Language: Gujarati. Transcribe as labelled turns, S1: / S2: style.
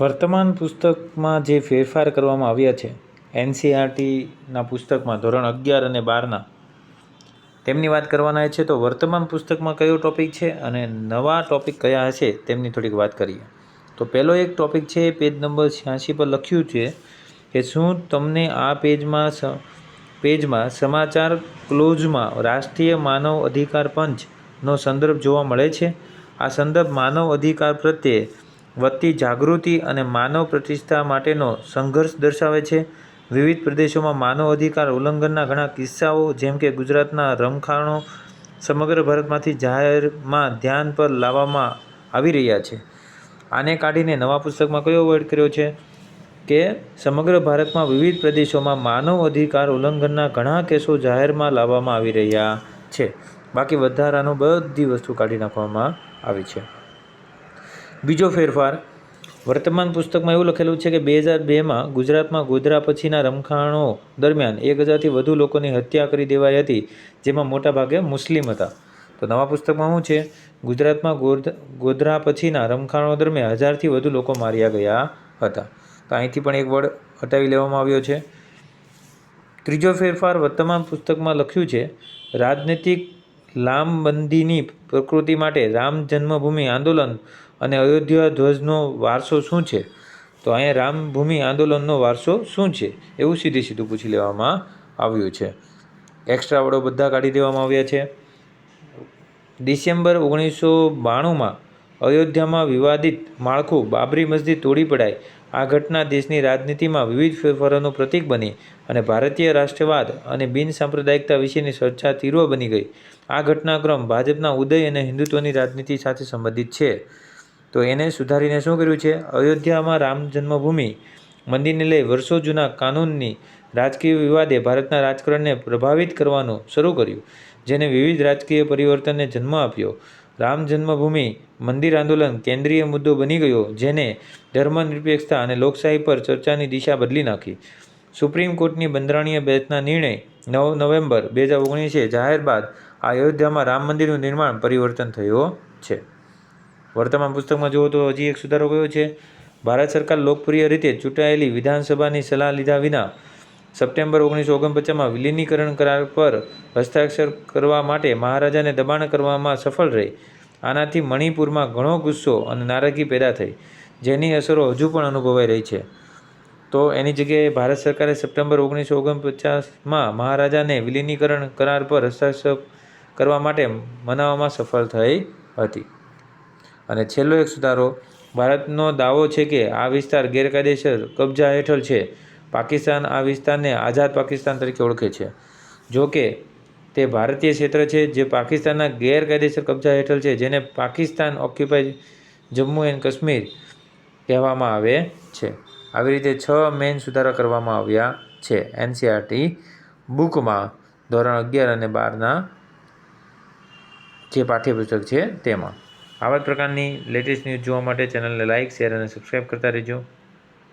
S1: વર્તમાન પુસ્તકમાં જે ફેરફાર કરવામાં આવ્યા છે, એનસીઆરટીના પુસ્તકમાં, ધોરણ અગિયાર અને બારના, તેમની વાત કરવાના છે તો વર્તમાન પુસ્તકમાં કયો ટૉપિક છે અને નવા ટૉપિક કયા હશે તેમની થોડીક વાત કરીએ. તો પહેલો એક ટૉપિક છે પેજ નંબર છ્યાસી પર લખ્યું છે કે શું તમને આ પેજમાં સ પેજમાં સમાચાર ક્લોઝમાં રાષ્ટ્રીય માનવ અધિકાર પંચનો સંદર્ભ જોવા મળે છે? આ સંદર્ભ માનવ અધિકાર પ્રત્યે વધતી જાગૃતિ અને માનવ પ્રતિષ્ઠા માટેનો સંઘર્ષ દર્શાવે છે. વિવિધ પ્રદેશોમાં માનવ અધિકાર ઉલ્લંઘનના ઘણા કિસ્સાઓ, જેમ કે ગુજરાતના રમખાણો સમગ્ર ભારતમાંથી જાહેરમાં ધ્યાન પર લાવવામાં આવી રહ્યા છે. આને કાઢીને નવા પુસ્તકમાં કયો વર્ડ કર્યો છે? કે સમગ્ર ભારતમાં વિવિધ પ્રદેશોમાં માનવ અધિકાર ઉલ્લંઘનના ઘણા કેસો જાહેરમાં લાવવામાં આવી રહ્યા છે. બાકી વધારાનો બધી વસ્તુ કાઢી નાખવામાં આવી છે. બીજો ફેરફાર. વર્તમાન પુસ્તકમાં એવું લખેલું છે કે બે હજાર બેમાં ગુજરાતમાં ગોધરા પછીના રમખાણો દરમિયાન એક હજારથી વધુ લોકોની હત્યા કરી દેવાઈ હતી, જેમાં મોટાભાગે મુસ્લિમ હતા. તો નવા પુસ્તકમાં શું છે? ગુજરાતમાં ગોધ, ગોધરા પછીના રમખાણો દરમિયાન હજારથી વધુ લોકો માર્યા ગયા હતા. તો અહીંથી પણ એક વર્ડ હટાવી લેવામાં આવ્યો છે. ત્રીજો ફેરફાર વર્તમાન પુસ્તકમાં લખ્યું છે, રાજનૈતિક લામબંધીની પ્રકૃતિ માટે રામ જન્મભૂમિ આંદોલન અને અયોધ્યા ધ્વજનો વારસો શું છે? તો અહીંયા રામભૂમિ આંદોલનનો વારસો શું છે? એવું સીધે સીધું પૂછી લેવામાં આવ્યું છે. એક્સ્ટ્રા વડો બધા કાઢી દેવામાં આવ્યા છે. ડિસેમ્બર ઓગણીસો બાણુંમાં અયોધ્યામાં વિવાદિત માળખું બાબરી મસ્જિદ તોડી પડાઈ આ ઘટના દેશની રાજનીતિમાં વિવિધ ફેરફારોનું પ્રતીક બની અને ભારતીય રાષ્ટ્રવાદ અને બિન સાંપ્રદાયિકતા વિશેની ચર્ચા તીવ્ર બની ગઈ. આ ઘટનાક્રમ ભાજપના ઉદય અને હિન્દુત્વની રાજનીતિ સાથે સંબંધિત છે. તો એને સુધારીને શું કર્યું છે? અયોધ્યામાં રામ જન્મભૂમિ મંદિરને લઈ વર્ષો જૂના કાનૂનની રાજકીય વિવાદે ભારતના રાજકારણને પ્રભાવિત કરવાનું શરૂ કર્યું, જેને વિવિધ રાજકીય પરિવર્તનને જન્મ આપ્યો. રામ જન્મભૂમિ મંદિર આંદોલન કેન્દ્રીય મુદ્દો બની ગયો, જેને ધર્મનિરપેક્ષતા અને લોકશાહી પર ચર્ચાની દિશા બદલી નાખી. સુપ્રીમ કોર્ટની બંધારણીય બેચના નિર્ણય નવ નવેમ્બર બે હજાર ઓગણીસે જાહેર બાદ અયોધ્યામાં રામ મંદિરનું નિર્માણ પરિવર્તન થયો છે. વર્તમાન પુસ્તકમાં જુઓ તો હજી એક સુધારો કયો છે. ભારત સરકાર લોકપ્રિય રીતે ચૂંટાયેલી વિધાનસભાની સલાહ લીધા વિના સપ્ટેમ્બર ઓગણીસો ઓગણપચાસમાં વિલીનીકરણ કરાર પર હસ્તાક્ષર કરવા માટે મહારાજાને દબાણ કરવામાં સફળ રહી. આનાથી મણિપુરમાં ઘણો ગુસ્સો અને નારાજગી પેદા થઈ, જેની અસરો હજુ પણ અનુભવાઈ રહી છે. તો એની જગ્યાએ ભારત સરકારે સપ્ટેમ્બર ઓગણીસો ઓગણપચાસમાં મહારાજાને વિલીનીકરણ કરાર પર હસ્તાક્ષર કરવા માટે મનાવવામાં સફળ થઈ હતી. અને છેલ્લો એક સુધારો, ભારતનો દાવો છે કે આ વિસ્તાર ગેરકાયદેસર કબજા હેઠળ છે. પાકિસ્તાન આ વિસ્તારને આઝાદ પાકિસ્તાન તરીકે ઓળખે છે. જો કે, તે ભારતીય ક્ષેત્ર છે જે પાકિસ્તાનના ગેરકાયદેસર કબજા હેઠળ છે, જેને પાકિસ્તાન ઓક્યુપાઈ જમ્મુ એન્ડ કાશ્મીર કહેવામાં આવે છે. આવી રીતે છ મેઇન સુધારા કરવામાં આવ્યા છે. એનસીઆરટી બુકમાં ધોરણ અગિયાર અને બારના જે પાઠ્યપુસ્તક છે તેમાં. આવા જ પ્રકારની લેટેસ્ટ ન્યૂઝ જોવા માટે ચેનલને લાઇક, શેર અને સબસ્ક્રાઈબ કરતા રહેજો.